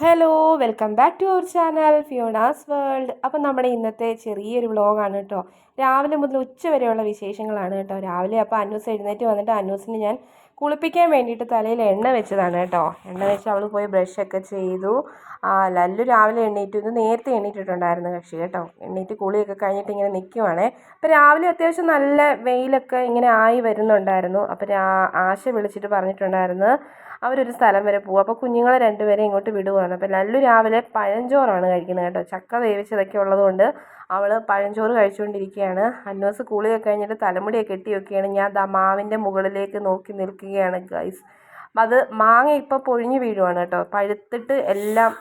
Hello welcome back to our channel Fiona's world അപ്പം നമ്മുടെ ഇന്നത്തെ ചെറിയൊരു വ്ളോഗാണ് കേട്ടോ. രാവിലെ മുതൽ ഉച്ച വരെയുള്ള വിശേഷങ്ങളാണ് കേട്ടോ. രാവിലെ അപ്പോൾ അന്നൂസ് എഴുന്നേറ്റ് വന്നിട്ട് അന്നൂസിന് ഞാൻ കുളിപ്പിക്കാൻ വേണ്ടിയിട്ട് തലയിൽ എണ്ണ വെച്ചതാണ് കേട്ടോ. എണ്ണ വെച്ച് അവൾ പോയി ബ്രഷൊക്കെ ചെയ്തു. ആ ലല്ലു രാവിലെ എണ്ണീറ്റു ഇത് നേരത്തെ എണ്ണീറ്റിട്ടുണ്ടായിരുന്നു കക്ഷി കേട്ടോ. എണ്ണീറ്റ് കുളിയൊക്കെ കഴിഞ്ഞിട്ട് ഇങ്ങനെ നിൽക്കുവാണേ അപ്പോൾ രാവിലെ അത്യാവശ്യം നല്ല വെയിലൊക്കെ ഇങ്ങനെ ആയി വരുന്നുണ്ടായിരുന്നു. അപ്പോൾ ആശ വിളിച്ചിട്ട് പറഞ്ഞിട്ടുണ്ടായിരുന്നു അവരൊരു സ്ഥലം വരെ പോകും അപ്പോൾ കുഞ്ഞുങ്ങളെ രണ്ടുപേരെ ഇങ്ങോട്ട് വിടുവാണ് അപ്പോൾ ലല്ലു രാവിലെ പഴഞ്ചോറാണ് കഴിക്കുന്നത് കേട്ടോ. ചക്ക വേവിച്ചതൊക്കെ ഉള്ളതുകൊണ്ട് അവൾ പഴഞ്ചോറ് കഴിച്ചുകൊണ്ടിരിക്കുകയാണ്. അന്നോസ് കുളിയൊക്കെ കഴിഞ്ഞിട്ട് തലമുടിയൊക്കെ കെട്ടിയൊക്കെയാണ് ഞാൻ ദാ മാവിന്റെ മുകളിലേക്ക് നോക്കി നിൽക്കുകയാണ് ഗൈസ് അത് മാങ്ങ ഇപ്പോൾ പൊഴിഞ്ഞ് വീഴുവാണ് കേട്ടോ. പഴുത്തിട്ട് എല്ലാം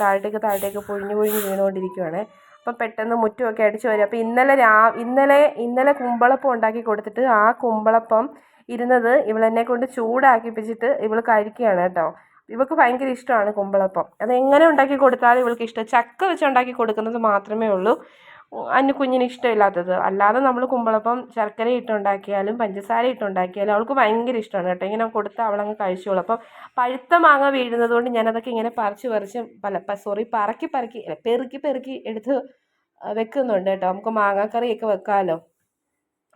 താഴത്തേക്ക് താഴത്തേക്ക് പൊഴിഞ്ഞ് പൊഴിഞ്ഞ് വീണുകൊണ്ടിരിക്കുവാണ്. അപ്പം പെട്ടെന്ന് മുറ്റുമൊക്കെ അടിച്ച് വരും. അപ്പോൾ ഇന്നലെ രാ ഇന്നലെ ഇന്നലെ കുമ്പളപ്പം ഉണ്ടാക്കി കൊടുത്തിട്ട് ആ കുമ്പളപ്പം ഇരുന്നത് ഇവളെന്നെ കൊണ്ട് ചൂടാക്കിപ്പിച്ചിട്ട് ഇവൾ കഴിക്കുകയാണ് കേട്ടോ. ഇവൾക്ക് ഭയങ്കര ഇഷ്ടമാണ് കുമ്പളപ്പം. അത് എങ്ങനെ ഉണ്ടാക്കി കൊടുത്താലും ഇവൾക്ക് ഇഷ്ടം. ചക്ക വെച്ച് ഉണ്ടാക്കി കൊടുക്കുന്നത് മാത്രമേ ഉള്ളൂ. അന്നു കുഞ്ഞിന് ഇഷ്ടമില്ലാത്തത്. അല്ലാതെ നമ്മൾ കുമ്പളപ്പം ശർക്കര ഇട്ടുണ്ടാക്കിയാലും പഞ്ചസാര ഇട്ടുണ്ടാക്കിയാലും അവൾക്ക് ഭയങ്കര ഇഷ്ടമാണ് കേട്ടോ. ഇങ്ങനെ കൊടുത്താൽ അവളങ്ങ് കഴിച്ചോളൂ. അപ്പം പഴുത്ത മാങ്ങ വീഴുന്നത് കൊണ്ട് ഞാനതൊക്കെ ഇങ്ങനെ പറിച്ച് പറിച്ച് പല സോറി പറക്കി പറക്കി പെറുക്കി പെറുക്കി എടുത്ത് വെക്കുന്നുണ്ട് കേട്ടോ. നമുക്ക് മാങ്ങാക്കറിയൊക്കെ വെക്കാമല്ലോ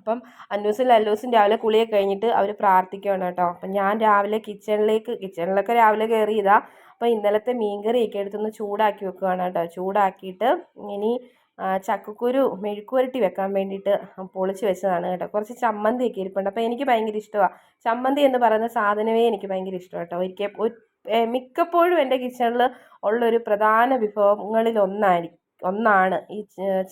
അപ്പം അന്നൂസും ലല്ലൂസും രാവിലെ കുളിയൊക്കെ കഴിഞ്ഞിട്ട് അവർ പ്രാർത്ഥിക്കുകയാണ് കേട്ടോ. അപ്പം ഞാൻ രാവിലെ കിച്ചണിലേക്ക് കിച്ചണിലൊക്കെ രാവിലെ കയറിയതാ അപ്പോൾ ഇന്നലത്തെ മീൻകറിയൊക്കെ എടുത്തൊന്ന് ചൂടാക്കി വെക്കുകയാണ് കേട്ടോ. ചൂടാക്കിയിട്ട് ഇനി ചക്കക്കുരു മെഴുക്കുവരട്ടി വെക്കാൻ വേണ്ടിയിട്ട് പൊളിച്ച് വെച്ചതാണ് കേട്ടോ. കുറച്ച് ചമ്മന്തിയൊക്കെ ഇരിപ്പുണ്ട്. അപ്പോൾ എനിക്ക് ഭയങ്കര ഇഷ്ടമാണ് ചമ്മന്തി എന്ന് പറയുന്ന സാധനമേ എനിക്ക് ഭയങ്കര ഇഷ്ടമാണ് കേട്ടോ. ഒരിക്കൽ മിക്കപ്പോഴും എന്റെ കിച്ചണിൽ ഉള്ളൊരു പ്രധാന വിഭവങ്ങളിൽ ഒന്നായിരിക്കും. ഒന്നാണ് ഈ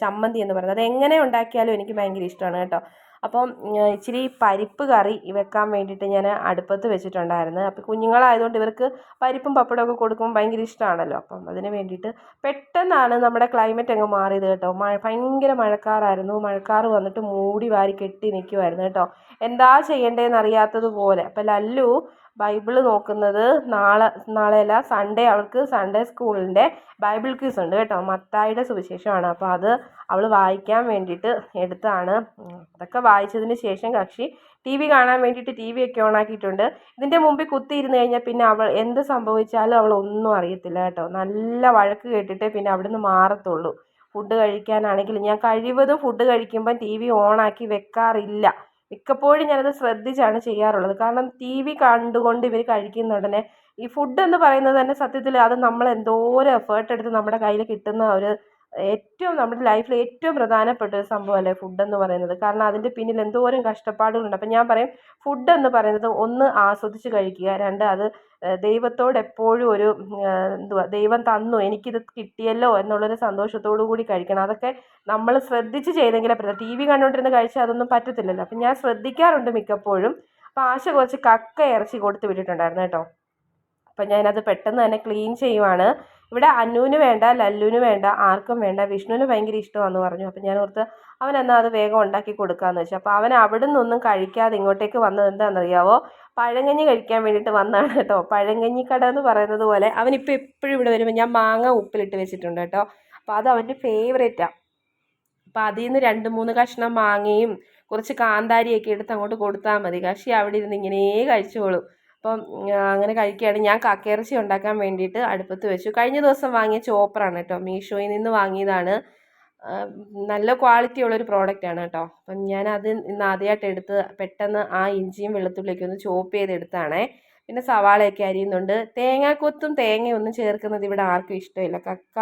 ചമ്മന്തി എന്ന് പറയുന്നത്. അത് എങ്ങനെ ഉണ്ടാക്കിയാലും എനിക്ക് ഭയങ്കര ഇഷ്ടമാണ് കേട്ടോ. അപ്പം ഇച്ചിരി പരിപ്പ് കറി വെക്കാൻ വേണ്ടിയിട്ട് ഞാൻ അടുപ്പത്ത് വെച്ചിട്ടുണ്ടായിരുന്നു. അപ്പോൾ കുഞ്ഞുങ്ങളായതുകൊണ്ട് ഇവർക്ക് പരിപ്പും പപ്പടമൊക്കെ കൊടുക്കുമ്പോൾ ഭയങ്കര ഇഷ്ടമാണല്ലോ. അപ്പം അതിന് വേണ്ടിയിട്ട് പെട്ടെന്നാണ് നമ്മുടെ ക്ലൈമറ്റ് അങ്ങ് മാറിയത് കേട്ടോ. മഴ ഭയങ്കര മഴക്കാറായിരുന്നു. മഴക്കാർ വന്നിട്ട് മൂടി വാരി കെട്ടി നിൽക്കുമായിരുന്നു കേട്ടോ. എന്താ ചെയ്യേണ്ടതെന്ന് അറിയാത്തതുപോലെ. അപ്പം ലല്ലു ബൈബിൾ നോക്കുന്നത് നാളെ നാളെയല്ല സൺഡേ അവൾക്ക് സൺഡേ സ്കൂളിന്റെ ബൈബിൾ ക്യൂസ് ഉണ്ട് കേട്ടോ. മത്തായിയുടെ സുവിശേഷമാണ്. അപ്പോൾ അത് അവൾ വായിക്കാൻ വേണ്ടിയിട്ട് എടുത്താണ് അതൊക്കെ വായിച്ചതിന് ശേഷം കക്ഷി ടി വി കാണാൻ വേണ്ടിയിട്ട് ടി വി ഒക്കെ ഓണാക്കിയിട്ടുണ്ട് ഇതിന്റെ മുമ്പിൽ കുത്തിയിരുന്ന് കഴിഞ്ഞാൽ പിന്നെ അവൾ എന്ത് സംഭവിച്ചാലും അവൾ ഒന്നും അറിയത്തില്ല കേട്ടോ. നല്ല വഴക്ക് കേട്ടിട്ടേ പിന്നെ അവിടുന്ന് മാറത്തുള്ളൂ. ഫുഡ് കഴിക്കാനാണെങ്കിലും ഞാൻ കഴിവതും ഫുഡ് കഴിക്കുമ്പം ടി വി ഓണാക്കി വെക്കാറില്ല. മിക്കപ്പോഴും ഞാനത് ശ്രദ്ധിച്ചാണ് ചെയ്യാറുള്ളത്. കാരണം ടി വി കണ്ടുകൊണ്ട് ഇവർ കഴിക്കുന്ന ഉടനെ ഈ ഫുഡ് എന്ന് പറയുന്നത് തന്നെ സത്യത്തിൽ അത് നമ്മൾ എന്തോരം എഫേർട്ട് എടുത്ത് നമ്മുടെ കയ്യിൽ കിട്ടുന്ന ഒരു ഏറ്റവും നമ്മുടെ ലൈഫിൽ ഏറ്റവും പ്രധാനപ്പെട്ട ഒരു സംഭവമല്ലേ ഫുഡ് എന്ന് പറയുന്നത്? കാരണം അതിന്റെ പിന്നിൽ എന്തോരം കഷ്ടപ്പാടുകളുണ്ട്. അപ്പം ഞാൻ പറയും ഫുഡ് എന്ന് പറയുന്നത് ഒന്ന് ആസ്വദിച്ച് കഴിക്കുക രണ്ട് അത് ദൈവത്തോട് എപ്പോഴും ഒരു എന്തുവാ ദൈവം തന്നു എനിക്കിത് കിട്ടിയല്ലോ എന്നുള്ളൊരു സന്തോഷത്തോടു കൂടി കഴിക്കണം. അതൊക്കെ നമ്മൾ ശ്രദ്ധിച്ച് ചെയ്തെങ്കിലേ പറ്റത്തുള്ളൂ. ടി വി കണ്ടുകൊണ്ടിരുന്ന് കഴിച്ചാൽ അതൊന്നും പറ്റത്തില്ലല്ലോ. അപ്പം ഞാൻ ശ്രദ്ധിക്കാറുണ്ട് മിക്കപ്പോഴും. അപ്പം ആശ കുറച്ച് കക്ക ഇറച്ചി കൊടുത്ത് വിട്ടിട്ടുണ്ടായിരുന്നു കേട്ടോ. അപ്പം ഞാനത് പെട്ടെന്ന് തന്നെ ക്ലീൻ ചെയ്യുവാണ്. ഇവിടെ അന്നുവിന് വേണ്ട ലല്ലുവിന് വേണ്ട ആർക്കും വേണ്ട വിഷ്ണുവിന് ഭയങ്കര ഇഷ്ടമാണെന്ന് പറഞ്ഞു. അപ്പം ഞാൻ ഓർത്ത് അവൻ എന്നാൽ അത് വേഗം ഉണ്ടാക്കി കൊടുക്കാമെന്ന് വെച്ചു. അപ്പോൾ അവൻ അവിടെ നിന്നൊന്നും കഴിക്കാതെ ഇങ്ങോട്ടേക്ക് വന്നത് എന്താണെന്നറിയാവോ പഴങ്കഞ്ഞി കഴിക്കാൻ വേണ്ടിയിട്ട് വന്നതാണ് കേട്ടോ. പഴങ്കഞ്ഞി കട എന്ന് പറയുന്നത് പോലെ അവനിപ്പോൾ എപ്പോഴും ഇവിടെ വരുമ്പോൾ ഞാൻ മാങ്ങ ഉപ്പിലിട്ട് വെച്ചിട്ടുണ്ട് കേട്ടോ. അപ്പോൾ അത് അവന്റെ ഫേവറേറ്റാണ് അപ്പോൾ അതിൽ നിന്ന് രണ്ട് മൂന്ന് കഷ്ണം മാങ്ങയും കുറച്ച് കാന്താരിയൊക്കെ എടുത്ത് അങ്ങോട്ട് കൊടുത്താൽ മതി. കക്ഷി അവിടെ ഇരുന്ന് ഇങ്ങനെ കഴിച്ചോളും. അപ്പം അങ്ങനെ കഴിക്കുകയാണ്. ഞാൻ കാക്കയിറച്ചി ഉണ്ടാക്കാൻ വേണ്ടിയിട്ട് അടുപ്പത്ത് വെച്ചു. കഴിഞ്ഞ ദിവസം വാങ്ങിയ ചോപ്പറാണ് കേട്ടോ. മീഷോയിൽ നിന്ന് വാങ്ങിയതാണ്. നല്ല ക്വാളിറ്റി ഉള്ളൊരു പ്രോഡക്റ്റാണ് കേട്ടോ. അപ്പം ഞാനത് ഇന്ന് ആദ്യമായിട്ട് എടുത്ത് പെട്ടെന്ന് ആ ഇഞ്ചിയും വെളുത്തുള്ളിയൊക്കെ ഒന്ന് ചോപ്പ് ചെയ്തെടുത്താണേ പിന്നെ സവാളയൊക്കെ അരിയുന്നുണ്ട്. തേങ്ങാക്കൊത്തും തേങ്ങയൊന്നും ചേർക്കുന്നത് ഇവിടെ ആർക്കും ഇഷ്ടമില്ല. കക്ക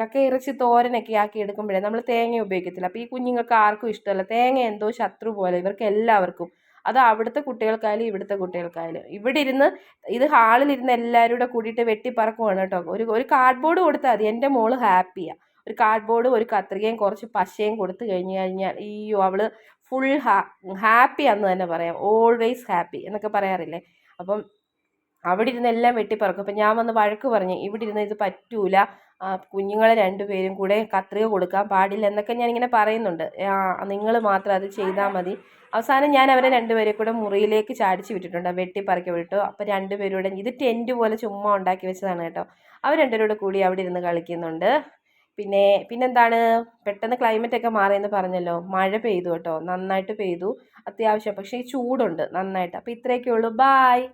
കക്ക ഇറച്ചി തോരനൊക്കെ ആക്കി എടുക്കുമ്പോഴേ നമ്മൾ തേങ്ങ ഉപയോഗിക്കത്തില്ല. അപ്പോൾ ഈ കുഞ്ഞുങ്ങൾക്ക് ആർക്കും ഇഷ്ടമല്ല. തേങ്ങ എന്തോ ശത്രു പോലെ. ഇവർക്ക് എല്ലാവർക്കും അത് അവിടുത്തെ കുട്ടികൾക്കായാലും ഇവിടുത്തെ കുട്ടികൾക്കായാലും. ഇവിടെ ഇരുന്ന് ഇത് ഹാളിലിരുന്ന് എല്ലാവരും കൂടെ കൂടിയിട്ട് വെട്ടിപ്പറക്കുവാണ് കേട്ടോ. ഒരു ഒരു കാർഡ്ബോർഡ് കൊടുത്താൽ മതി. എന്റെ മോൾ ഹാപ്പിയാണ് ഒരു കാർഡ്ബോർഡും ഒരു കത്രികയും കുറച്ച് പശയും കൊടുത്തു കഴിഞ്ഞു കഴിഞ്ഞാൽ അയ്യോ അവൾ ഫുൾ ഹാ ഹാപ്പി എന്ന് തന്നെ പറയാം. ഓൾവേസ് ഹാപ്പി എന്നൊക്കെ പറയാറില്ലേ? അപ്പം അവിടെ ഇരുന്ന് എല്ലാം വെട്ടിപ്പറക്കും. അപ്പം ഞാൻ വന്ന് വഴക്ക് പറഞ്ഞു. ഇവിടെ ഇരുന്ന് ഇത് പറ്റൂല. കുഞ്ഞുങ്ങളെ രണ്ടുപേരും കൂടെ കത്രിക കൊടുക്കാൻ പാടില്ല എന്നൊക്കെ ഞാനിങ്ങനെ പറയുന്നുണ്ട്. നിങ്ങൾ മാത്രം അത് ചെയ്താൽ മതി. അവസാനം ഞാൻ അവരെ രണ്ടുപേരെ കൂടെ മുറിയിലേക്ക് ചാടിച്ച് വിട്ടിട്ടുണ്ട്. വെട്ടിപ്പറക്കി വിട്ടു. അപ്പോൾ രണ്ടുപേരും ഇത് ടെന്റ് പോലെ ചുമ്മാ ഉണ്ടാക്കി വെച്ചതാണ് കേട്ടോ. അവർ രണ്ടുപേരോട് കൂടി അവിടെ ഇരുന്ന് കളിക്കുന്നുണ്ട്. പിന്നെ പിന്നെന്താണ്? പെട്ടെന്ന് ക്ലൈമറ്റ് ഒക്കെ മാറിയെന്ന് പറഞ്ഞല്ലോ. മഴ പെയ്തു കേട്ടോ. നന്നായിട്ട് പെയ്തു. അത്യാവശ്യം. പക്ഷേ ചൂടുണ്ട് നന്നായിട്ട്. അപ്പോൾ ഇത്രയൊക്കെ ഉള്ളൂ. ബായ്